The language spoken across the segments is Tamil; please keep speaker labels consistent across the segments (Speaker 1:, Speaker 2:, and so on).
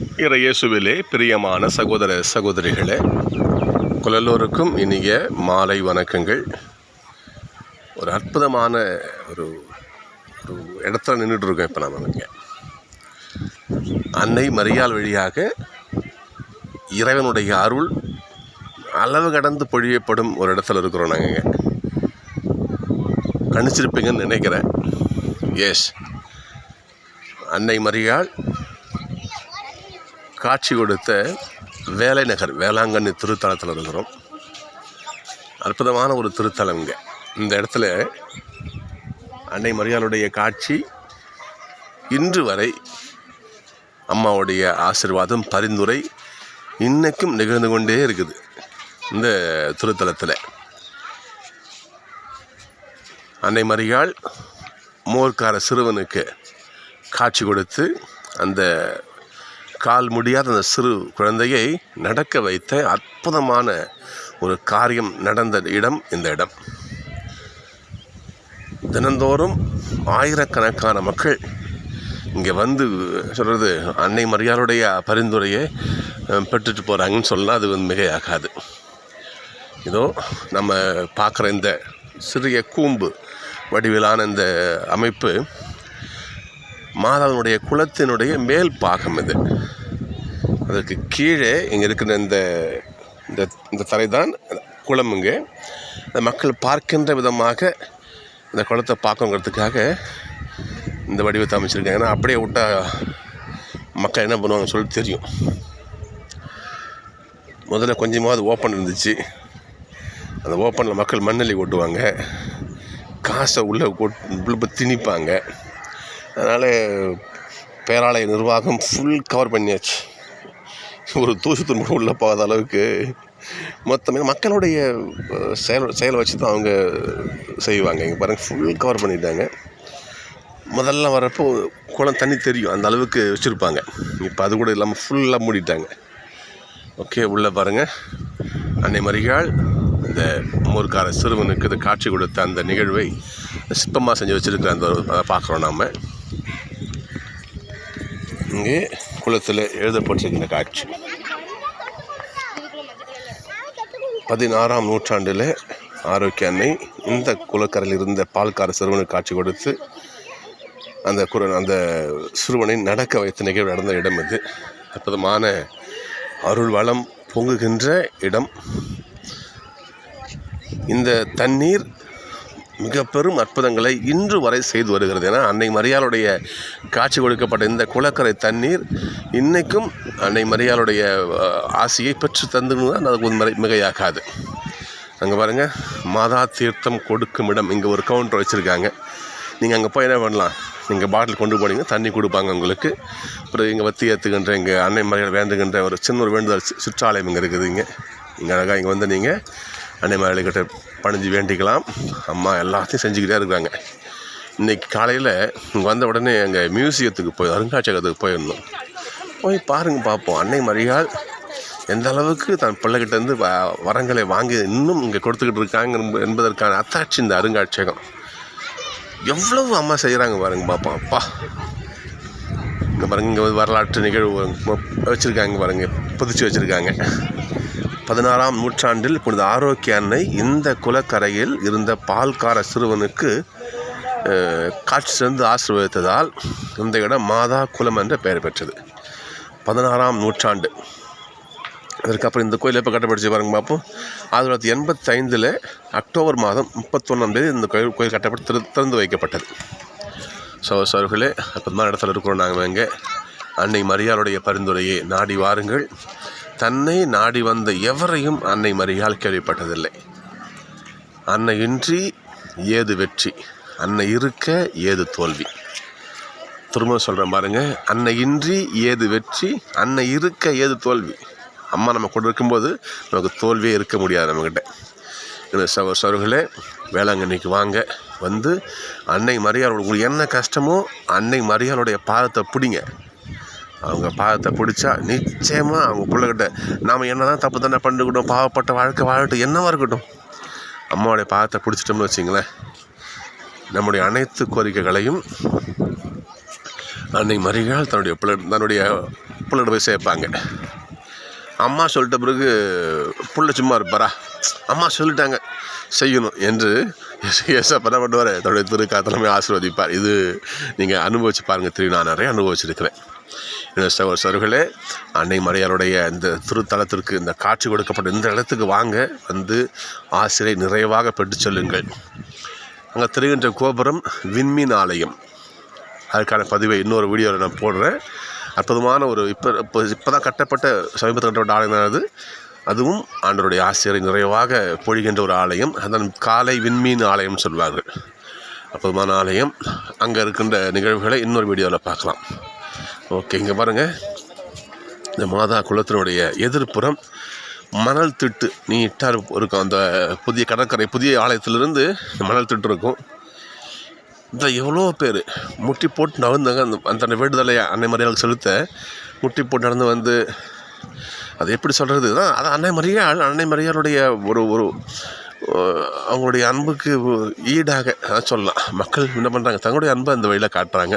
Speaker 1: இறையேசுவிலே பிரியமான சகோதர சகோதரிகளே குழல்லோருக்கும் இனிய மாலை வணக்கங்கள். ஒரு அற்புதமான ஒரு ஒரு இடத்துல நின்றுட்டுருக்கோம் இப்போ நம்ம இங்கே அன்னை மரியாள் வழியாக இறைவனுடைய அருள் அளவு கடந்து பொழியப்படும் ஒரு இடத்துல இருக்கிறோம் நாங்கள் இங்கே. கணிச்சிருப்பீங்கன்னு நினைக்கிறேன். எஸ் அன்னை மரியாள் காட்சி கொடுத்த வேலை நகர் வேளாங்கண்ணி திருத்தலத்தில் இருக்கிறோம். அற்புதமான ஒரு திருத்தலம் இங்கே. இந்த இடத்துல அன்னை மரியாளுடைய காட்சி இன்று வரை அம்மாவுடைய ஆசிர்வாதம் பரிந்துரை இன்னைக்கும் நிகழ்ந்து கொண்டே இருக்குது இந்த திருத்தலத்தில். அன்னை மரியாள் மோர்க்கார சிறுவனுக்கு காட்சி கொடுத்து அந்த கால் முடியாத அந்த சிறு குழந்தையை நடக்க வைத்த அற்புதமான ஒரு காரியம் நடந்த இடம் இந்த இடம். தினந்தோறும் ஆயிரக்கணக்கான மக்கள் இங்கே வந்து சொல்கிறது அன்னை மரியாளுடைய பரிந்துரையை பெற்றுட்டு போகிறாங்கன்னு சொல்லலாம் அது வந்து மிகையாகாது. இதோ நம்ம பார்க்குற இந்த சிறிய கூம்பு வடிவிலான இந்த அமைப்பு மாதாவினுடைய குலத்தினுடைய மேல் பாகம் இது. அதற்கு கீழே இங்கே இருக்கிற இந்த இந்த இந்த தரை தான் குளமுங்க மக்கள் பார்க்கின்ற விதமாக இந்த குளத்தை பார்க்கணுங்கிறதுக்காக இந்த வடிவத்தை அமைச்சிருக்காங்க. ஏன்னா அப்படியே விட்டால் மக்கள் என்ன பண்ணுவாங்கன்னு சொல்லி தெரியும். முதல்ல கொஞ்சமாவது ஓப்பன் இருந்துச்சு. அந்த ஓப்பனில் மக்கள் மண்ணெல்லி கொட்டுவாங்க காசை உள்ளே கொட் உள்ள திணிப்பாங்க. அதனால் பேராலய நிர்வாகம் ஃபுல் கவர் பண்ணியாச்சு. ஒரு தூசு துன்பம் உள்ளே போகாத அளவுக்கு மொத்தமே மக்களுடைய செயல் செயலை வச்சு தான் அவங்க செய்வாங்க. இங்கே பாருங்கள் ஃபுல் கவர் பண்ணிட்டாங்க. முதல்ல வரப்போ குளம் தண்ணி தெரியும் அந்த அளவுக்கு வச்சுருப்பாங்க. இப்போ அது கூட இல்லாமல் ஃபுல்லாக மூடிட்டாங்க. ஓகே உள்ளே பாருங்கள் அன்னை மரியாள் இந்த மூர்க்கார சிறுவனுக்கு இந்த காட்சி கொடுத்த அந்த நிகழ்வை சிற்பமாக செஞ்சு வச்சுருக்கிற அந்த அதை பார்க்குறோம் நாம். இங்கே குளத்தில் எழுதப்பட்டிருக்கிற காட்சி. பதினாறாம் நூற்றாண்டில் ஆரோக்கிய அன்னை இந்த குளக்கரையில் இருந்த பால்கார சிறுவனுக்கு காட்சி கொடுத்து அந்த குர அந்த சிறுவனை நடக்க வைத்த நிகழ்வு நடந்த இடம் இது. அற்புதமான அருள் வளம் பொங்குகின்ற இடம். இந்த தண்ணீர் மிக பெரும் அற்புதங்களை இன்று வரை செய்து வருகிறது. ஏன்னா அன்னை மரியாளுடைய காட்சி கொடுக்கப்பட்ட இந்த குளக்கரை தண்ணீர் இன்றைக்கும் அன்னை மரியாளுடைய ஆசையை பெற்று தந்துன்னு அது உண்மை மிகையாகாது. அங்கே பாருங்கள் மாதா தீர்த்தம் கொடுக்கும் இடம். இங்கே ஒரு கவுண்டர் வச்சுருக்காங்க. நீங்கள் அங்கே போய் என்ன பண்ணலாம்? நீங்கள் பாட்டில் கொண்டு போனீங்க தண்ணி கொடுப்பாங்க உங்களுக்கு. அப்புறம் இங்கே வத்தி ஏற்றுக்கின்ற இங்கே அன்னை மரியாதை வேண்டுகின்ற ஒரு சின்ன ஒரு வேண்டுதல் சுற்றாலயம் இங்கே இருக்குது இங்கே. இங்கே அழகாக இங்கே வந்து நீங்கள் அன்னை பணிஞ்சு வேண்டிக்கலாம். அம்மா எல்லாத்தையும் செஞ்சுக்கிட்டே இருக்காங்க இன்றைக்கி காலையில் இங்கே வந்த உடனே எங்கள் மியூசியத்துக்கு போய் அருங்காட்சியகத்துக்கு போயிருந்தோம். போய் பாருங்கள் பார்ப்போம் அன்னை மரியாள் எந்த அளவுக்கு தன் பிள்ளைகிட்டேருந்து வ வரங்களை வாங்கி இன்னும் இங்கே கொடுத்துக்கிட்டு இருக்காங்க என்பதற்கான அத்தாட்சி இந்த அருங்காட்சியகம். எவ்வளவு அம்மா செய்கிறாங்க பாருங்க பார்ப்போம் அப்பா. இங்கே பாருங்க இங்கே வரலாற்று நிகழ்வு வச்சுருக்காங்க பாருங்கள் புதிச்சு வச்சுருக்காங்க. பதினாறாம் நூற்றாண்டில் புனித ஆரோக்கிய அன்னை இந்த குலக்கரையில் இருந்த பால்கார சிறுவனுக்கு காட்சி சிறந்து ஆசீர்வதித்ததால் இந்த இடம் மாதா குலம் என்ற பெயர் பெற்றது. பதினாறாம் நூற்றாண்டு. அதற்கப்புறம் இந்த கோயில் எப்போ கட்டப்பட்டுச்சு பாருங்க பார்ப்போம் ஆயிரத்தி தொள்ளாயிரத்தி எண்பத்தைந்தில் அக்டோபர் மாதம் முப்பத்தொன்னாம் தேதி இந்த கோயில் கோயில் கட்டப்பட்டு திரு திறந்து வைக்கப்பட்டது. ஸோ சோர்களே அற்புதமான இடத்துல இருக்கிறோம் நாங்கள் இங்கே. அன்னை மரியாளுடைய பரிந்துரையை நாடி வாருங்கள். தன்னை நாடி வந்த எவரையும் அன்னை மரியால் கேள்விப்பட்டதில்லை. அன்னை இன்றி ஏது வெற்றி? அன்னை இருக்க ஏது தோல்வி? திரும்ப சொல்கிறேன் பாருங்கள் அன்னை இன்றி ஏது வெற்றி? அன்னை இருக்க ஏது தோல்வி? அம்மா நம்ம கூட இருக்கும்போது நமக்கு தோல்வியே இருக்க முடியாது நம்மக்கிட்ட இந்த சவ சவர்களே வேளாங்கண்ணிக்கு வாங்க. வந்து அன்னை மரியாதை உங்களுக்கு என்ன கஷ்டமோ அன்னை மரியாளுடைய பாதத்தை பிடிங்க. அவங்க பாதத்தை பிடிச்சா நிச்சயமாக அவங்க பிள்ளைகிட்ட நாம் என்ன தான் தப்பு தானே பண்ணிக்கிட்டோம் பாவப்பட்ட வாழ்க்கை வாழட்டும் என்னவாக இருக்கட்டும். அம்மாவுடைய பாதத்தை பிடிச்சிட்டோம்னு வச்சிங்களேன். நம்முடைய அனைத்து கோரிக்கைகளையும் அன்னை மரியாள் தன்னுடைய பிள்ளை தன்னுடைய பிள்ளைகிட்ட போய் சேர்ப்பாங்க. அம்மா சொல்லிட்ட பிறகு புள்ள சும்மா இருப்பாரா? அம்மா சொல்லிட்டாங்க செய்யணும் என்று ஏசப்ப என்ன பண்ணுவார்? தன்னுடைய திருக்காத்தலமே ஆசீர்வதிப்பார். இது நீங்கள் அனுபவிச்சு பாருங்கள் திரு நான் நிறைய அனுபவிச்சிருக்கிறேன். இந்த சகோ சருகளே அன்னை மறையாளுடைய இந்த திருத்தலத்திற்கு இந்த காட்சி கொடுக்கப்பட்ட இந்த இடத்துக்கு வாங்க வந்து ஆசிரியை நிறைவாக பெற்று செல்லுங்கள். அங்கே தெரிகின்ற கோபுரம் விண்மீன் ஆலயம். அதுக்கான பதிவை இன்னொரு வீடியோவில் நான் போடுறேன். அற்புதமான ஒரு இப்போ இப்போ இப்போ தான் கட்டப்பட்ட சமீபத்தில் கட்டப்பட்ட ஆலயம் அது. அதுவும் ஆண்டருடைய ஆசிரியரை நிறைவாக பொழிகின்ற ஒரு ஆலயம். அதன் காலை விண்மீன் ஆலயம்னு சொல்வார்கள். அற்புதமான ஆலயம். அங்கே இருக்கின்ற நிகழ்வுகளை இன்னொரு வீடியோவில் பார்க்கலாம். ஓகே இங்கே பாருங்கள் இந்த மாதா குளத்தினுடைய எதிர்ப்புறம் மணல் திட்டு நீட்டாக இருக்கும் அந்த புதிய கடற்கரை புதிய ஆலயத்திலிருந்து இந்த மணல் திட்டு இருக்கும். இந்த எவ்வளோ பேர் முட்டி போட்டு நகர்ந்தாங்க அந்த அந்த விடுதலையை அன்னை மரியாதை செலுத்த முட்டி போட்டு நடந்து வந்து அது எப்படி சொல்கிறது தான் அது அன்னை மரியாள் அன்னை மரியாளுடைய ஒரு ஒரு அவங்களுடைய அன்புக்கு ஈடாக அதான் சொல்லலாம். மக்கள் என்ன பண்ணுறாங்க தங்களுடைய அன்பை அந்த வழியில் காட்டுறாங்க.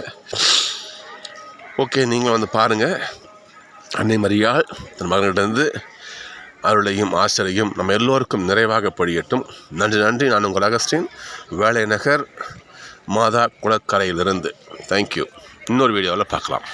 Speaker 1: ஓகே நீங்கள் வந்து பாருங்கள் அன்னை மரியாள் தன் மகனிடந்து அருளையும் ஆசிரியையும் நம்ம எல்லோருக்கும் நிறைவாக படியட்டும் நன்றி நன்றி. நான் உங்கள் அகஸ்டின் வேலை நகர் மாதா குளக்கரையிலிருந்து. தேங்க்யூ இன்னொரு வீடியோவில் பார்க்கலாம்.